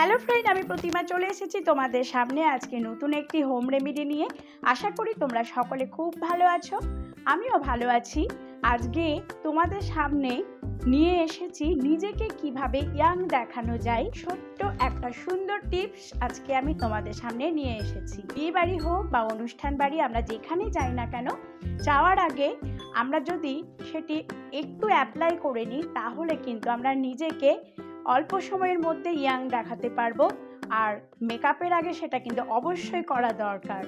Hello friend আমি প্রতিমা চলে এসেছি তোমাদের সামনে আজকে নতুন একটি হোম রেমেডি নিয়ে। আশা করি তোমরা সকলে খুব ভালো আছো, আমিও ভালো আছি। আজকে তোমাদের সামনে নিয়ে এসেছি নিজেকে কীভাবে ইয়াং দেখানো যায়, ছোট্ট একটা সুন্দর টিপস আজকে আমি তোমাদের সামনে নিয়ে এসেছি। বিয়ে বাড়ি হোক বা অনুষ্ঠান বাড়ি, আমরা যেখানে যাই না কেন, যাওয়ার আগে আমরা যদি সেটি একটু অ্যাপ্লাই করে নিই, তাহলে কিন্তু আমরা নিজেকে অল্প সময়ের মধ্যে ইয়াং দেখাতে পারব। আর মেকআপের আগে সেটা কিন্তু অবশ্যই করা দরকার।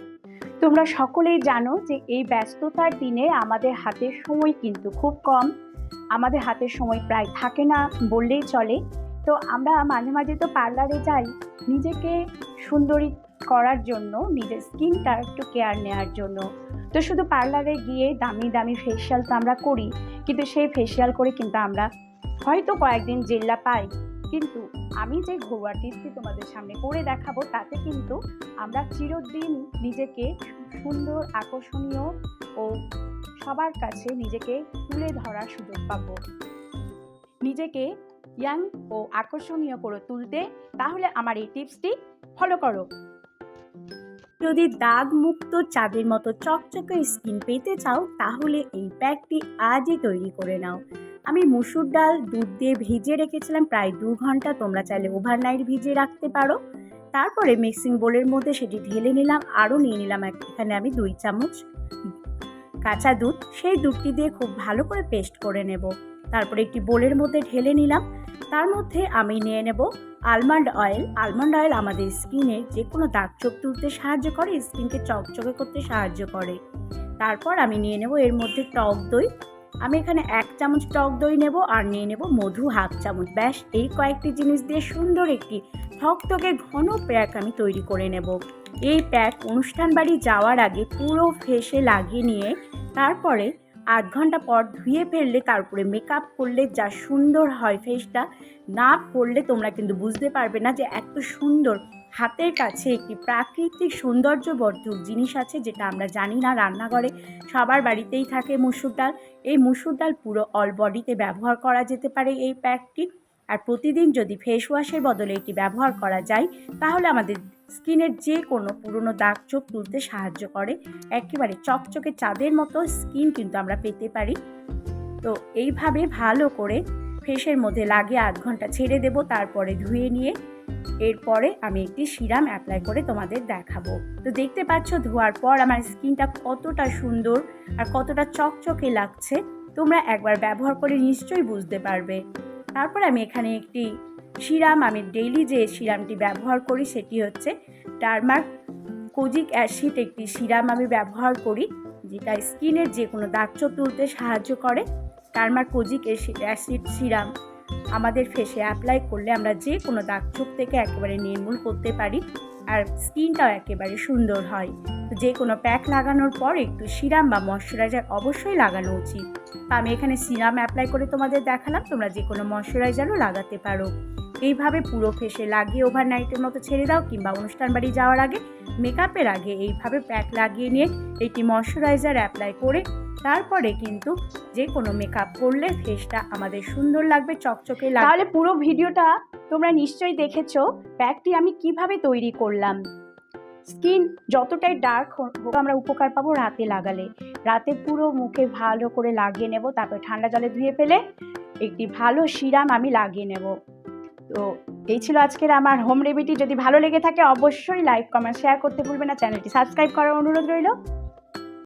তোমরা সকলেই জানো যে এই ব্যস্ততার দিনে আমাদের হাতের সময় কিন্তু খুব কম। আমাদের হাতের সময় প্রায় থাকে না বললেই চলে। তো আমরা মাঝে মাঝে তো পার্লারে যাই নিজেকে সুন্দরী করার জন্য, নিজের স্কিনটা একটু কেয়ার নেওয়ার জন্য। তো শুধু পার্লারে গিয়ে দামি দামি ফেসিয়াল তো আমরা করি, কিন্তু সেই ফেসিয়াল করে কিন্তু আমরা হয়তো কয়েকদিন জেল্লা পাই, কিন্তু আমি যে ঘরোয়া টিপসটি তোমাদের সামনে করে দেখাবো, তাতে কিন্তু আমরা চিরদিন নিজেকে সুন্দর, আকর্ষণীয় ও সবার কাছে নিজেকে তুলে ধরার সুযোগ পাবো। নিজেকে ইয়াং ও আকর্ষণীয় করে তুলতে তাহলে আমার এই টিপসটি ফলো করো। যদি দাগ মুক্ত চাঁদের মতো চকচকে স্কিন পেতে চাও, তাহলে এই প্যাকটি আজই তৈরি করে নাও। আমি মুসুর ডাল দুধ দিয়ে ভিজিয়ে রেখেছিলাম প্রায় দু ঘণ্টা। তোমরা চাইলে ওভারনাইট ভিজিয়ে রাখতে পারো। তারপরে মিক্সিং বোলের মধ্যে সেটি ঢেলে নিলাম, আরও নিয়ে নিলাম এখানে আমি দুই চামচ কাঁচা দুধ। সেই দুধটি দিয়ে খুব ভালো করে পেস্ট করে নেব। তারপরে একটি বোলের মধ্যে ঢেলে নিলাম। তার মধ্যে আমি নিয়ে নেব আলমন্ড অয়েল আলমন্ড অয়েল আমাদের স্কিনে যে কোনো দাগ চোখ তুলতে সাহায্য করে স্কিনকে চকচকে করতে সাহায্য করে। তারপর আমি নিয়ে নেব এর মধ্যে টক দই। আমি এখানে এক চামচ টক দই নেব আর নিয়ে নেব মধু হাফ চামচ। ব্যাস, এই কয়েকটি জিনিস দিয়ে সুন্দর একটি থকথকে ঘন প্যাক আমি তৈরি করে নেব। এই প্যাক অনুষ্ঠান বাড়ি যাওয়ার আগে পুরো ফেসে লাগিয়ে নিয়ে তারপরে আধ ঘণ্টা পর ধুয়ে ফেললে তারপরে মেকআপ করলে যা সুন্দর হয় ফেসটা না করলে তোমরা কিন্তু বুঝতে পারবে না যে এত সুন্দর হাতের কাছে একটি প্রাকৃতিক সৌন্দর্যবর্ধক জিনিস আছে যেটা আমরা জানি না, রান্নাঘরে সবার বাড়িতেই থাকে মুসুর ডাল। এই মুসুর ডাল পুরো অল বডিতে ব্যবহার করা যেতে পারে এই প্যাকটি। আর প্রতিদিন যদি ফেস ওয়াশের বদলে এটি ব্যবহার করা যায়, তাহলে আমাদের স্কিনের যে কোনো পুরনো দাগ চোখ তুলতে সাহায্য করে। একেবারে চকচকে চাঁদের মতো স্কিন কিন্তু আমরা পেতে পারি। তো এইভাবে ভালো করে ফেসের মধ্যে লাগিয়ে আধ ঘণ্টা ছেড়ে দেব, তারপরে ধুয়ে নিয়ে এরপরে আমি একটি সিরাম অ্যাপ্লাই করে তোমাদের দেখাবো। তো দেখতে পাচ্ছ ধোয়ার পর আমার স্কিনটা কতটা সুন্দর আর কতটা চকচকে লাগছে, তোমরা একবার ব্যবহার করে নিশ্চয়ই বুঝতে পারবে। তারপর আমি এখানে একটি সিরাম, আমি ডেইলি যে সিরামটি ব্যবহার করি সেটি হচ্ছে টার্মার কোজিক অ্যাসিড একটি সিরাম আমি ব্যবহার করি, যেটা স্কিনের যে কোনো দাগচোখ তুলতে সাহায্য করে। টার্মার কোজিক অ্যাসিড সিরাম। আমাদের ফেসে অ্যাপ্লাই করলে আমরা যে কোনো দাগচোখ থেকে একেবারে নির্মূল করতে পারি আর স্কিনটাও একেবারে সুন্দর হয়। যে কোনো প্যাক লাগানোর পর একটু সিরাম বা ময়শ্চারাইজার অবশ্যই লাগানো উচিত। তো আমি এখানে সিরাম অ্যাপ্লাই করে তোমাদের দেখালাম, তোমরা যে কোনো ময়শ্চারাইজারও লাগাতে পারো। এইভাবে পুরো ফেসে লাগিয়ে ওভারনাইটের মতো ছেড়ে দাও কিংবা অনুষ্ঠান বাড়ি যাওয়ার আগে মেকআপের আগে এইভাবে প্যাক লাগিয়ে নিয়ে একটি ময়শ্চারাইজার অ্যাপ্লাই করে, তারপরে কিন্তু যে কোনো মেকআপ করলে ফেসটা আমাদের সুন্দর লাগবে, চকচকে লাগবে। তাহলে পুরো ভিডিওটা তোমরা নিশ্চয়ই দেখেছ প্যাকটি আমি কীভাবে তৈরি করলাম। স্কিন যতটাই ডার্ক হোক আমরা উপকার পাবো রাতে লাগালে। রাতে পুরো মুখে ভালো করে লাগিয়ে নেব, তারপরে ঠান্ডা জলে ধুয়ে ফেলে একটি ভালো সিরাম আমি লাগিয়ে নেব। তো এই ছিল আজকের আমার হোম রেমেডি। যদি ভালো লেগে থাকে, অবশ্যই লাইক কমেন্ট শেয়ার করতে ভুলবে না। চ্যানেলটি সাবস্ক্রাইব করার অনুরোধ রইল।